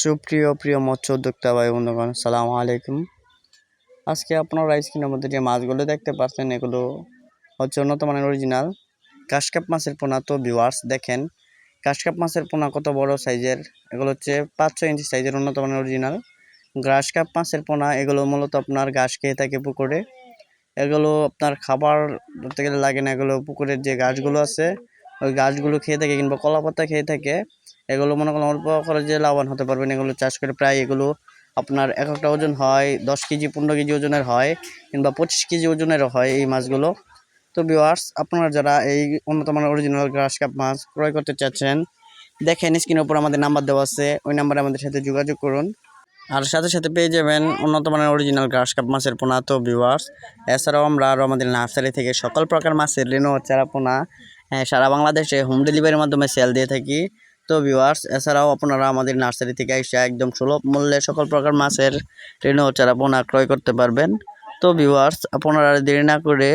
সুপ্রিয়, প্রিয় মৎস্য উদ্যোক্তা ভাই বন্ধুগণ, সালাম আলাইকুম। আজকে আপনারা স্ক্রিনের মধ্যে যে মাছগুলো দেখতে পাচ্ছেন, এগুলো হচ্ছে উন্নত মানের অরিজিনাল কাশকাপ মাছের পোনা, তো ভিউয়ার্স দেখেন, কাশকাপ মাছের পোনা কত বড় সাইজের? এগুলো হচ্ছে পাঁচ ছয় ইঞ্চি সাইজের উন্নত মানের অরিজিনাল গ্রাস কাপ মাছের পোনা, এগুলো মূলত আপনার ঘাস খেয়ে থাকে পুকুরে। এগুলো আপনার খাবার ধরতে গেলে লাগে না, এগুলো পুকুরের যে গাছগুলো আছে, ওই গাছগুলো খেয়ে থাকে কিংবা কলাপাতা খেয়ে থাকে। এগুলো মনে করেন অল্প খরচে লাভবান হতে পারবেন। এগুলো চাষ করে প্রায় এগুলো আপনার এক একটা ওজন হয়, দশ কেজি, পনেরো কেজি ওজনের হয় কিংবা পঁচিশ কেজি ওজনেরও হয় এই মাছগুলো। তো ভিউয়ার্স আপনারা যারা এই উন্নত মানের অরিজিনাল গ্রাস কাপ মাছ ক্রয় করতে চাচ্ছেন, দেখেন স্ক্রিনের উপর আমাদের নাম্বার দেওয়া আছে। ওই নাম্বারে আমাদের সাথে যোগাযোগ করুন। আর সাথে সাথে পেয়ে যাবেন উন্নত মানের অরিজিনাল গ্রাস কাপ মাছের পোনা। তো ভিউয়ার্স এছাড়াও আমরা আরও আমাদের নার্সারি থেকে সকল প্রকার মাছের রেনো চারা পোনা সারা বাংলাদেশে হোম ডেলিভারির মাধ্যমে সেল দিয়ে থাকি। তো ভিউয়ার্স এছাড়াও আপনারা আমাদের নার্সারি থেকে এসে একদম সুলভ মূল্যে সকল প্রকার মাছের রেনো চারা পোনা ক্রয় করতে পারবেন। তো ভিউয়ার্স আপনারা দেরি না করে